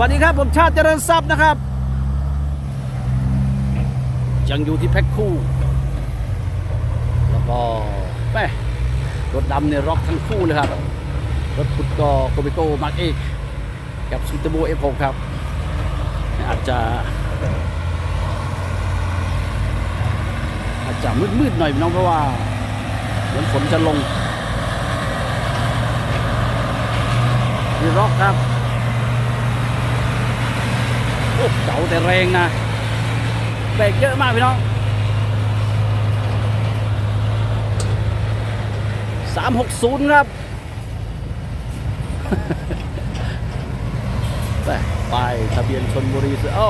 วัสดีครับผมชาติเจริญทรัพย์นะครับ ยังอยู่ที่แพ็คคู่ แล้วก็แม่รถดำเนี่ยร็อกทั้งคู่เลยครับ รถขุดก็โกเบโกมาร์กเอกกับซูเตโบเอฟหกครับ อาจจะ อาจจะมืดๆหน่อยน้องเพราะว่าเหมือนฝนจะลงนี่ร็อกครับ เก่าแต่แรงนะเบรกเยอะมากพี่น้องสามหกศูนย์ครับไปไปทะเบียนชนบุรีสุดเอ้า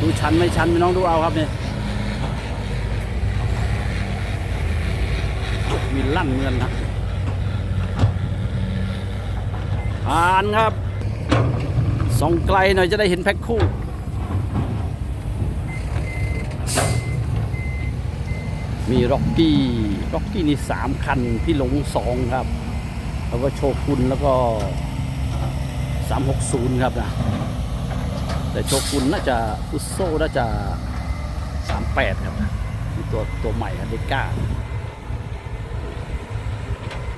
ดูชันไม่ชันพี่น้องดูเอาครับเนี่ยมีลั่นเงินครับผ่านครับ ส่องไกลหน่อยจะได้เห็นแพ็คคู่ มีร็อกกี้ร็อกกี้นี่สามคัน พี่หลงสองครับ แล้วก็โชกุนแล้วก็360ครับนะ แต่โชกุนน่าจะอุโซน่าจะ38ครับนะมีตัวตัวใหม่ครับเดก้า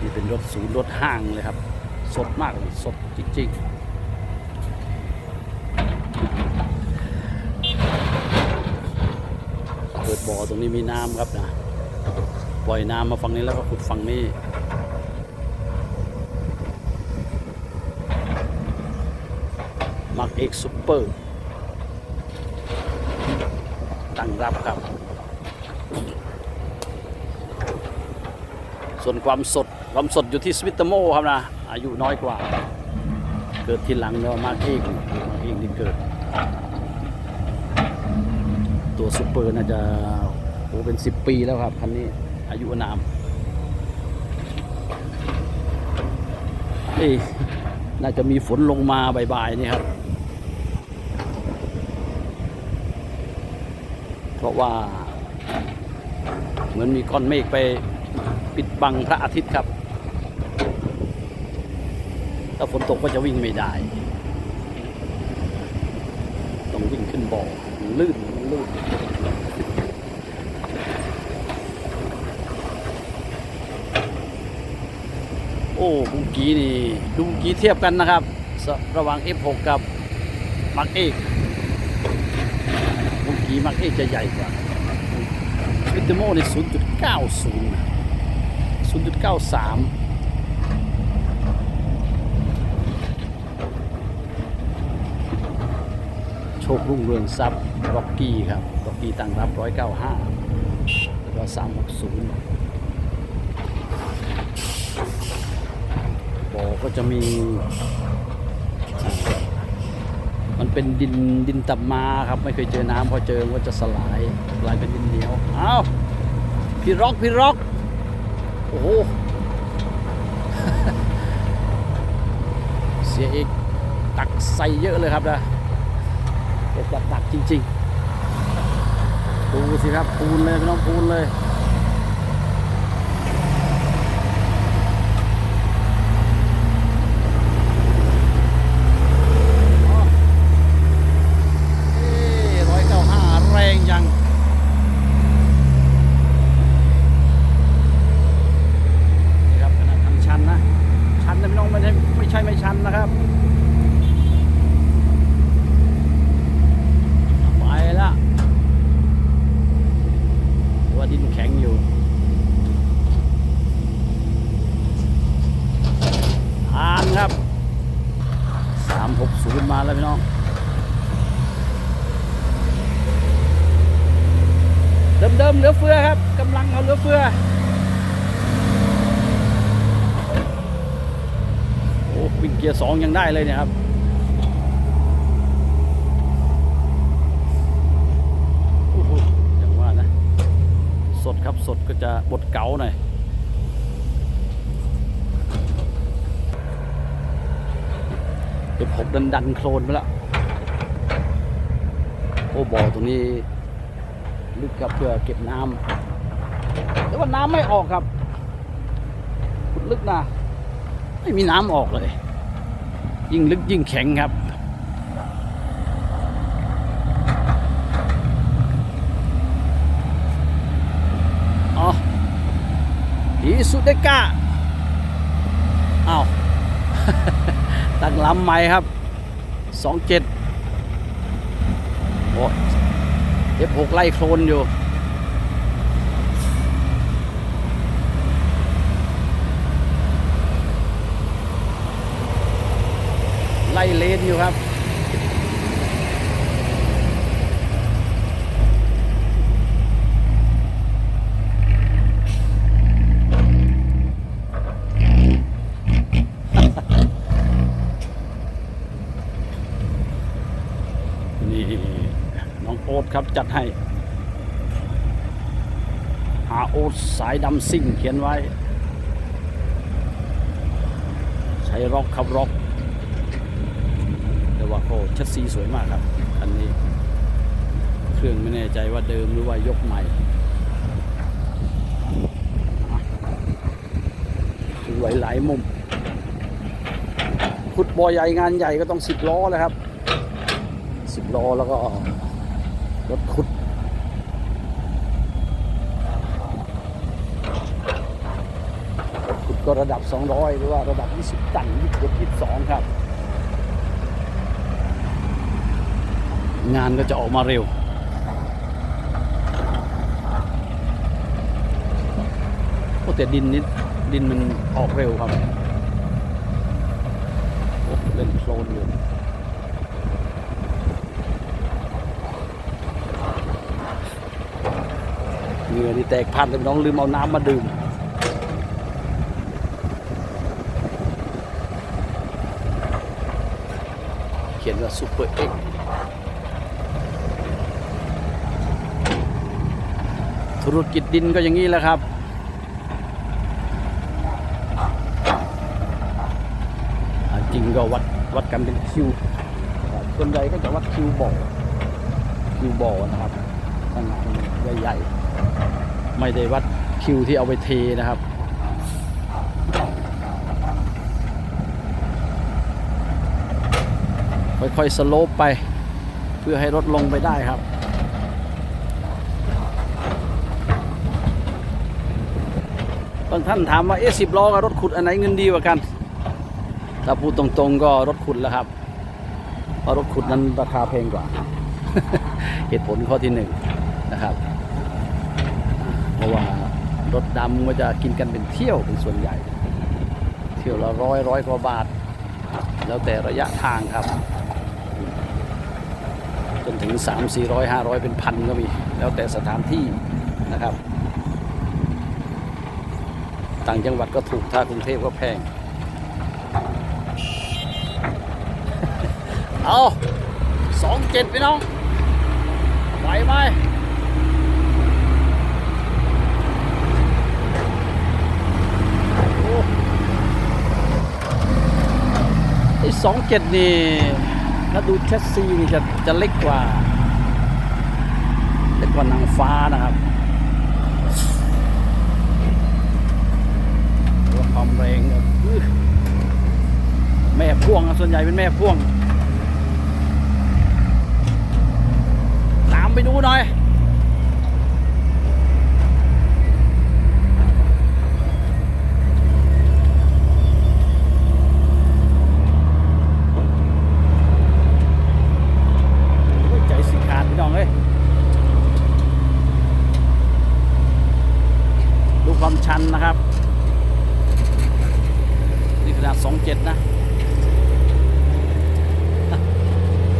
นี่เป็นรถศูนย์รถห้างเลยครับ สดมากเลยสดจริงๆเปิด บ่อตรงนี้มีน้ำครับนะปล่อยน้ำมาฝั่งนี้แล้วก็ขุดฝั่งนี้มักเอกซุปเปอร์ตั้งรับครับ ส่วนความสดความสดอยู่ที่สวิตเตอร์โมครับนะ อายุน้อยกว่า เกิดทีหลังเนาะมากเองมากเองที่เกิด ตัวซูเปอร์น่าจะโอ้เป็น 10 ปีแล้วครับ คันนี้อายุนามเอ้น่าจะมีฝนลงมาบ่ายๆนี่ครับ เพราะว่า เหมือนมีก้อนเมฆไปปิดบังพระอาทิตย์ครับ ถ้าฝนตกก็จะวิ่งไม่ได้ ต้องวิ่งขึ้น บ่อลื่นลื่นโอ้บุงกี้นี่ดูบุงกี้เทียบกันนะครับ ระหว่าง F6 กับมักเอกบุงกี้มักเอกจะใหญ่กว่าวิตโมใน0.90 0.93 โช ครุ่งเรืองทรัพย์ร็อกกี้ครับร็อกกี้ตั้งรับ 195 แล้วก็ 360บ่อก็จะมี มันเป็นดินดินตับมาครับ ไม่เคยเจอน้ำพอเจอมันก็จะสลายกลายเป็นดินเหนียวอ้าวพี่ร็อกพี่ร็อก โอ้โห เสียเอกตักใส่เยอะเลยครับนะ เอกตักจริงๆ ดูสิครับ ปูนเลยพี่น้องปูนเลย ร้อยเก้าห้าแรงยัง นี่ครับขนาดทางชันนะ ชันนะพี่น้องไม่ใช่ไม่ใช่ไม่ชันนะครับ ไปละว่าดินแข็งอยู่ ทานครับ360มาแล้วพี่น้องเดิมๆเหลือเฟือครับกำลังเขาเหลือเฟือโอ้วิ่งเกียร์สองยังได้เลยเนี่ยครับอย่างว่านะ สดครับสดก็จะบดเก๋าหน่อย 16ดันดันโคลนไปละโอ้บ่อตรงนี้ลึกครับเพื่อเก็บน้ำแต่ว่าน้ำไม่ออกครับขุดลึกนะไม่มีน้ำออกเลย ยิ่งลึกยิ่งแข็งครับอีสุเดกะ ตั้งลำใหม่ครับสองเจ็ดโอ้เอฟหกไล่โคลนอยู่ ไล่เลนอยู่ครับ นี่น้องโอ๊ต ครับจัดให้ หาโอสายดำซิ่งเขียนไว้ ใช้ร็อกครับร็อกแต่ว่าโอ้ชัดซีสวยมากครับอันนี้ เครื่องไม่แน่ใจว่าเดิมหรือว่ายกใหม่สวยหลายมุมขุดบ่อใหญ่งานใหญ่ก็ต้องสิบล้อเลยครับสิบล้อแล้วก็ รถขุดรถขุดก็ระดับ 200 หรือว่าระดับ 20 ตัน21 22 ครับ งานก็จะออกมาเร็วโอ้แต่ดินนิดดินมันออกเร็วครับ เล่นโคลนอยู่ เห งื่อนี่แตกพันเลยน้องลืมเอาน้ำมาดื่มเขียนว่าซูเปอร์เอ็กธุรกิจดินก็อย่างนี้แหละครับ จริงก็วัดวัดกันเป็นคิวครับส่วนใหญ่ก็จะวัดคิวบ่อคิวบ่อนะครับขนาดใหญ่ๆ ไม่ได้วัดคิวที่เอาไปเทนะครับค่อยๆสโลปไป เพื่อให้รถลงไปได้ครับบางท่านถามว่าเอ๊ะสิบล้อกับรถขุดอันไหนเงินดีกว่ากัน ถ้าพูดตรงๆก็รถขุดแล้วครับ เพราะรถขุดนั้นราคาแพงกว่า เหตุผลข้อที่หนึ่งนะครับ เพราะว่ารถดำก็จะกินกันเป็นเที่ยวเป็นส่วนใหญ่ เที่ยวละร้อยร้อยกว่าบาท แล้วแต่ระยะทางครับ จนถึง 3 4 0 0 500 เป็นพันก็มี แล้วแต่สถานที่นะครับ ต่างจังหวัดก็ถูกถ้ากรุงเทพก็แพง เอาสองเจ็ดพี่น้องไหวไหม ไอ้สองเจ็ดนี่ถ้าดูแชสซีนี่จะจะเล็กกว่า เล็กกว่านางฟ้านะครับตัวความแรงแม่พ่วงส่วนใหญ่เป็นแม่พ่วง ตามไปดูหน่อย โอ้ยใจสิขาดพี่น้องเอ้ยดูความชันนะครับ นี่ขนาด27 นะ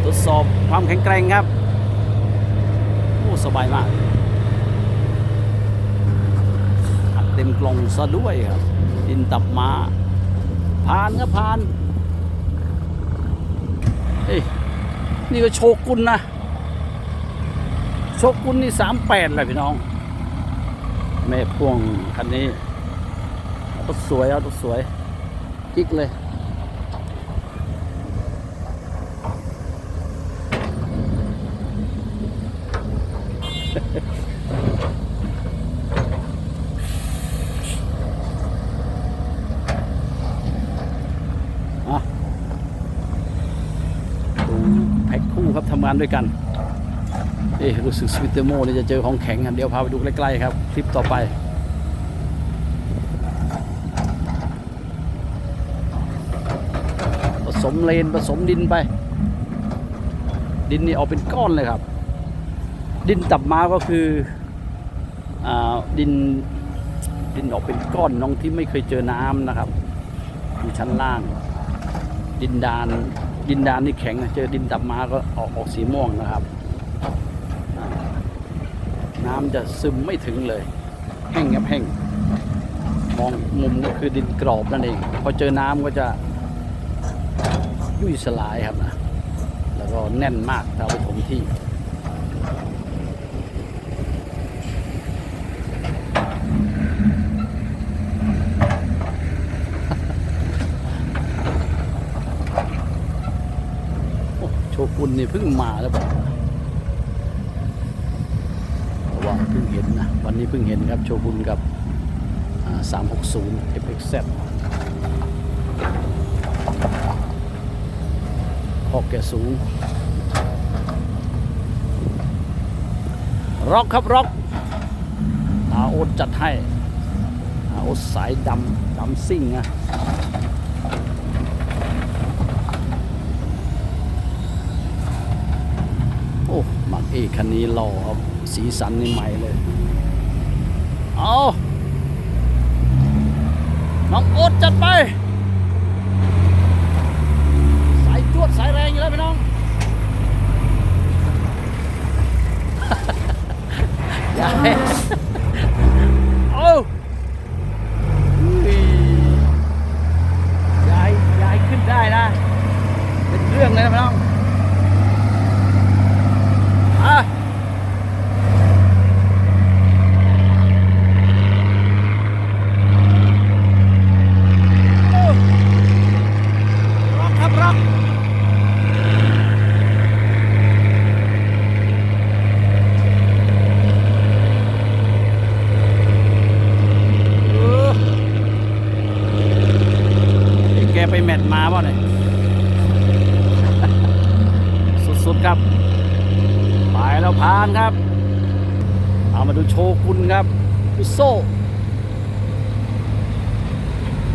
ท ดสอบความแข็งแกร่งครับโอ้สบายมากอัดเต็มกล่องซะด้วยครับดินตับมาผ่านก็ผ่านเฮ้ยนี่ก็โชกุนนะ โชกุนนี่สามแปดเลยพี่น้อง แม่พ่วงคันนี้เอาตัวสวยเอาตัวสวย กิ๊กเลยานด้วยกันเอ๊รู้สึกสวิตเตอร์โมนี่จะเจอของแข็งครับเดี๋ยวพาไปดูใกล้ๆครับ คลิปต่อไปผสมเลนผสมดินไป ดินนี่ออกเป็นก้อนเลยครับ ดินตับมาก็คืออดินดินออกเป็นก้อนน้องที่ไม่เคยเจอน้ำนะครับอยู่ชั้นล่าง ดินดาน ดินดานนี่แข็งนะเจอดินดับมาก็ออกออกสีม่วงนะครับ น้ำจะซึมไม่ถึงเลย แห้งกับแห้งมองมุมก็คือดินกรอบนั่นเองพอเจอน้ำก็จะยุ่ยสลายครับนะแล้วก็แน่นมากถ้าเราไปถมที่ โอ้โชกุนนี่เพิ่งมาแล้วบอกเพราว่าเพิ่งเห็นนะ วันนี้เพิ่งเห็นครับโชกุนกับอ่า360 FXZ ขอบแกสูงร็อกครับร็อกอาโอดจัดให้อาโอดสายดำดำซิ่งนะ โอ้หมัก เอกคันนี้หล่อครับ สีสันนี่ใหม่เลย เอาน้องโอ๊ตจัดไป สายจวดสายแรงอยู่แล้วพี่น้องอย่าให้เอาอุ้ยอย่าให้อย่าให้ขึ้นได้นะ เป็นเรื่องเลยนะพี่น้อง อะโอ้ร็อกครับร็อกเออนี่แกไปแมทมาป่ะเนี่ย สุดๆครับ ไปแล้วพานครับ เอามาดูโชกุนครับอุโซห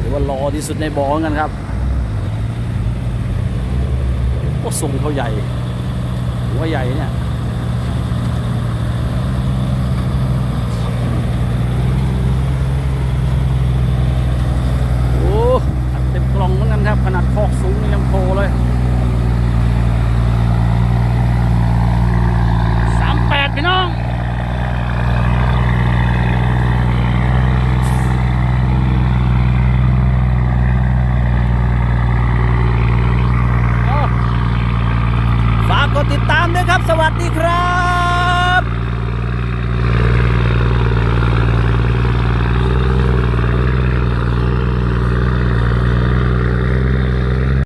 รือว่ารอที่สุดในบอกันครับก็ส่งเขาใหญ่หัวใหญ่เนี่ย